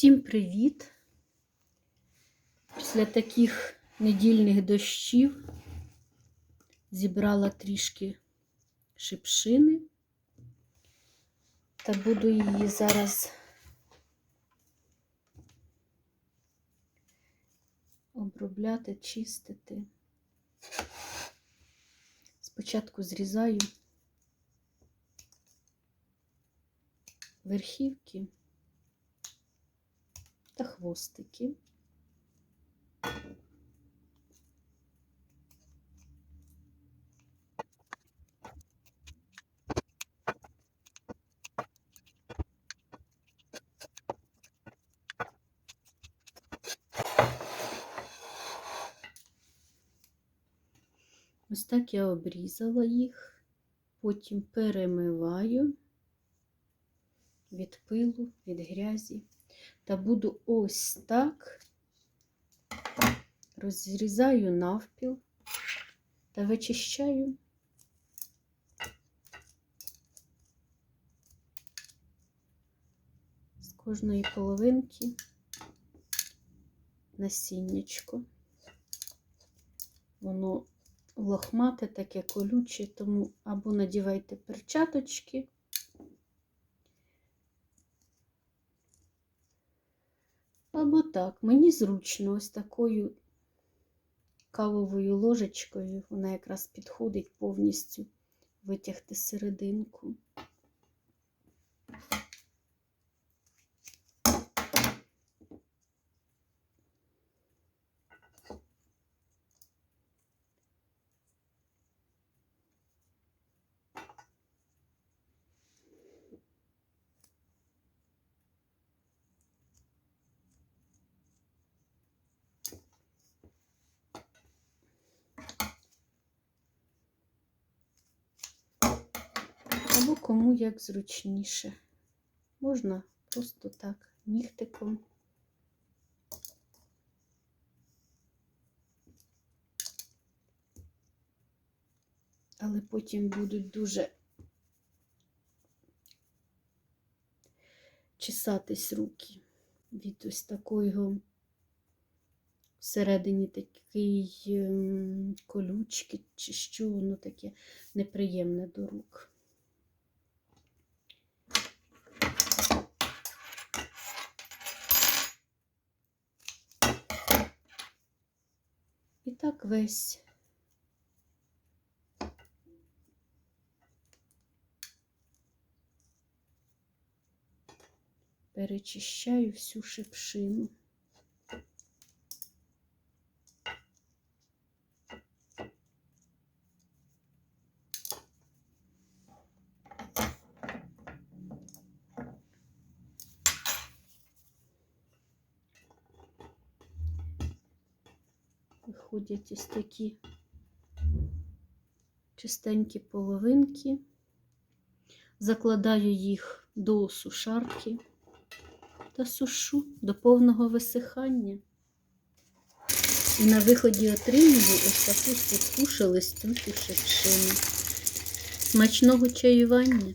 Всім привіт! Після таких недільних дощів зібрала трішки шипшини та буду її зараз обробляти, чистити. Спочатку зрізаю верхівки та хвостики. Ось так я обрізала їх, потім перемиваю від пилу, від грязі. Та буду ось так розрізаю навпіл та вичищаю. З кожної половинки насіннячко. Воно лохмате, таке колюче, тому або надівайте перчаточки. Або так, мені зручно ось такою кавовою ложечкою, вона якраз підходить повністю витягти серединку. Або кому як зручніше. Можна просто так нігтиком. Але потім будуть дуже чесатись руки від ось такого всередині такий ем, колючки, чи що воно таке неприємне до рук. І так весь. Перечищаю всю шипшину. Виходять ось такі чистенькі половинки, закладаю їх до сушарки та сушу до повного висихання. І на виході отримую ось таку суху шелестючу шипшину. Смачного чаювання!